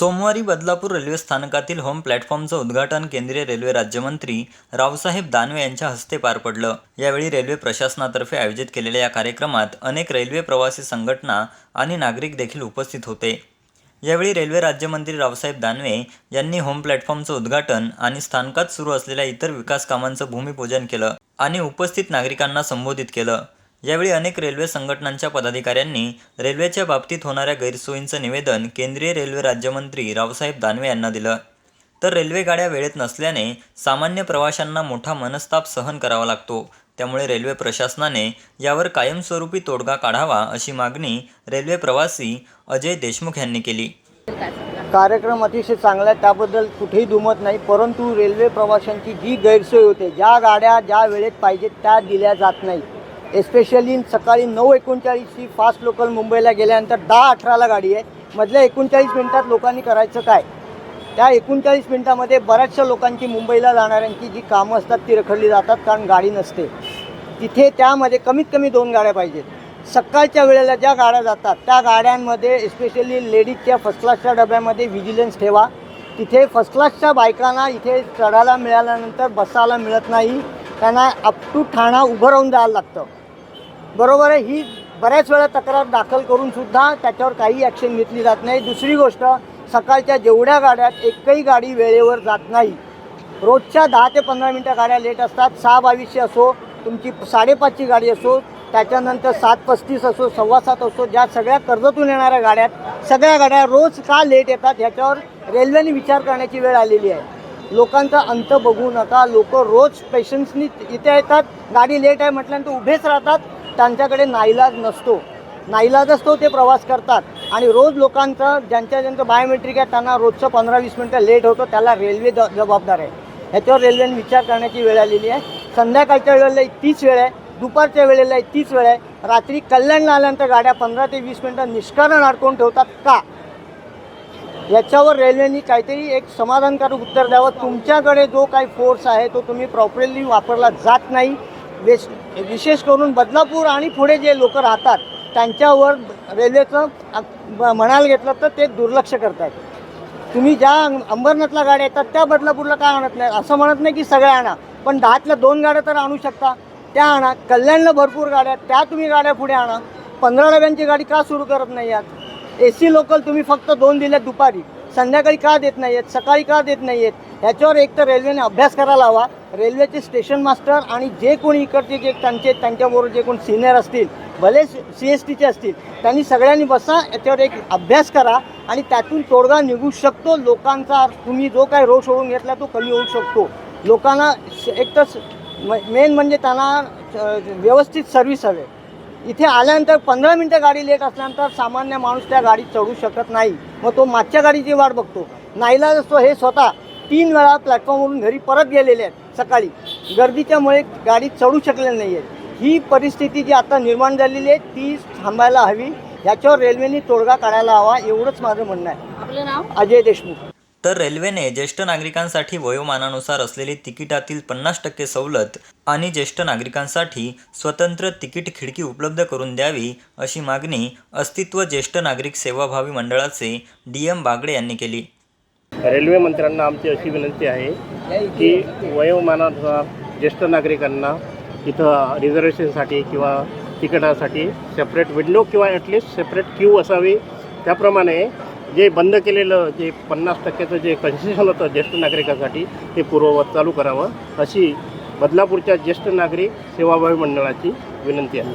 सोमवारी बदलापूर रेल्वे स्थानकातील होम प्लॅटफॉर्मचं उद्घाटन केंद्रीय रेल्वे राज्यमंत्री रावसाहेब दानवे यांच्या हस्ते पार पडलं. यावेळी रेल्वे प्रशासनातर्फे आयोजित केलेल्या या कार्यक्रमात अनेक रेल्वे प्रवासी संघटना आणि नागरिक देखील उपस्थित होते. यावेळी रेल्वे राज्यमंत्री रावसाहेब दानवे यांनी होम प्लॅटफॉर्मचं उद्घाटन आणि स्थानकात सुरू असलेल्या इतर विकास कामांचं भूमिपूजन केलं आणि उपस्थित नागरिकांना संबोधित केलं. यावेळी अनेक रेल्वे संघटनांच्या पदाधिकाऱ्यांनी रेल्वेच्या बाबतीत होणाऱ्या गैरसोयींचं निवेदन केंद्रीय रेल्वे राज्यमंत्री रावसाहेब दानवे यांना दिलं. तर रेल्वे गाड्या वेळेत नसल्याने सामान्य प्रवाशांना मोठा मनस्ताप सहन करावा लागतो. त्यामुळे रेल्वे प्रशासनाने यावर कायमस्वरूपी तोडगा काढावा अशी मागणी रेल्वे प्रवासी अजय देशमुख यांनी केली. कार्यक्रम अतिशय चांगला आहे त्याबद्दल कुठेही दुमत नाही परंतु रेल्वे प्रवाशांची जी गैरसोय होते ज्या गाड्या ज्या वेळेत पाहिजेत त्या दिल्या जात नाही एस्पेशली सकाळी नऊ एकोणचाळीसची फास्ट लोकल मुंबईला गेल्यानंतर दहा अठराला गाडी आहे. मधल्या एकोणचाळीस मिनटात लोकांनी करायचं काय? त्या एकोणचाळीस मिनटामध्ये बऱ्याचशा लोकांची मुंबईला जाणाऱ्यांची जी कामं असतात ती रखडली जातात कारण गाडी नसते. तिथे त्यामध्ये कमीत कमी दोन गाड्या पाहिजेत. सकाळच्या वेळेला ज्या गाड्या जातात त्या गाड्यांमध्ये एस्पेशली लेडीजच्या फर्स्ट क्लासच्या डब्यामध्ये व्हिजिलन्स ठेवा. तिथे फर्स्ट क्लासच्या बायकांना इथे चढायला मिळाल्यानंतर बसायला मिळत नाही. त्यांना अप टू ठाणा उभं राहून जायला लागतं. बरोबर आहे. ही बऱ्याच वेळा तक्रार दाखल करून सुद्धा त्याच्यावर काही ॲक्शन घेतली जात नाही. दुसरी गोष्ट सकाळच्या जेवढ्या गाड्यात एकही गाडी वेळेवर जात नाही रोजच्या दहा ते पंधरा मिनटं गाड्या लेट असतात. सहा बावीसशे असो तुमची साडेपाचची गाडी असो त्याच्यानंतर सात पस्तीस असो सव्वा सात असो ज्या सगळ्या कर्जतून येणाऱ्या गाड्यात सगळ्या गाड्या रोज का लेट येतात ह्याच्यावर रेल्वेने विचार करण्याची वेळ आलेली आहे. लोकांचा अंत बघू नका. लोक रोज पेशन्सनी इथे येतात. गाडी लेट आहे म्हटल्यानंतर उभेच राहतात. त्यांच्याकडे नाईलाज नसतो. नाईलाज असतो ते प्रवास करतात. आणि रोज लोकांचं ज्यांच्या ज्यांचं बायोमेट्रिक आहे त्यांना रोजचं पंधरा वीस मिनटं लेट होतं त्याला रेल्वे द जबाबदार आहे. ह्याच्यावर रेल्वेने विचार करण्याची वेळ आलेली आहे. संध्याकाळच्या वेळेला तीच वेळ आहे. दुपारच्या वेळेला तीच वेळ आहे. रात्री कल्याणला आल्यानंतर गाड्या पंधरा ते वीस मिनटं निष्कारण अडकवून ठेवतात का? याच्यावर रेल्वेनी काहीतरी एक समाधानकारक उत्तर द्यावं. तुमच्याकडे जो काही फोर्स आहे तो तुम्ही प्रॉपरली वापरला जात नाही. वेश विशेष करून बदलापूर आणि पुढे जे लोक राहतात त्यांच्यावर रेल्वेचं म्हणायला घेतलं तर ते दुर्लक्ष करतात तुम्ही ज्या अंबरनाथला गाड्या येतात त्या बदलापूरला का आणत नाही? असं म्हणत नाही की सगळ्या आणा पण दहातल्या दोन गाड्या तर आणू शकता. त्या आणा. कल्याणला भरपूर गाड्या आहेत, त्या तुम्ही गाड्या पुढे आणा. पंधरा डब्यांची गाडी का सुरू करत नाही आहात ए सी लोकल तुम्ही फक्त दोन दिल्यात दुपारी. संध्याकाळी का देत नाही आहेत? सकाळी का देत नाही आहेत? ह्याच्यावर एक तर रेल्वेने अभ्यास करायला हवा रेल्वेचे स्टेशन मास्टर आणि जे कोणी इकडचे जे त्यांचे त्यांच्याबरोबर जे कोण सिनियर असतील भले सी एस टीचे असतील त्यांनी सगळ्यांनी बसा याच्यावर एक अभ्यास करा आणि त्यातून तोडगा निघू शकतो. लोकांचा तुम्ही जो काही रोष ओढून घेतला तो कमी होऊ शकतो. लोकांना एक तर मेन म्हणजे त्यांना व्यवस्थित सर्व्हिस हवे. इथे आल्यानंतर पंधरा मिनटं गाडी लेट असल्यानंतर सामान्य माणूस त्या गाडीत चढू शकत नाही. मग तो मागच्या गाडीची वाट बघतो. नाईलाज असतो हे स्वतः तीन वेळा प्लॅटफॉर्मवरून घरी परत गेलेले आहेत सकाळी. गर्दीच्यामुळे गाडीत चढू शकलेले नाही आहेत. ही परिस्थिती जी आता निर्माण झालेली आहे ती थांबायला हवी. याच्यावर रेल्वेने तोडगा काढायला हवा एवढंच माझं म्हणणं आहे. आपलं नाव? अजय देशमुख. तर रेल्वेने ज्येष्ठ नागरिकांसाठी वयोमानानुसार असलेली तिकिटातील पन्नास टक्के सवलत आणि ज्येष्ठ नागरिकांसाठी स्वतंत्र तिकीट खिडकी उपलब्ध करून द्यावी अशी मागणी अस्तित्व ज्येष्ठ नागरिक सेवाभावी मंडळाचे डी एम बागडे यांनी केली. रेल्वे मंत्र्यांना आमची अशी विनंती आहे की वयोमानानुसार ज्येष्ठ नागरिकांना इथं रिझर्वेशनसाठी किंवा तिकिटासाठी सेपरेट विंडो किंवा ॲटलिस्ट सेपरेट क्यू असावी. त्याप्रमाणे जे बंद केलेलं जे पन्नास टक्क्याचं जे कन्सेशन होतं ज्येष्ठ नागरिकांसाठी ते पूर्ववत चालू करावं अशी बदलापूरच्या ज्येष्ठ नागरिक सेवाभावी मंडळाची विनंती आहे.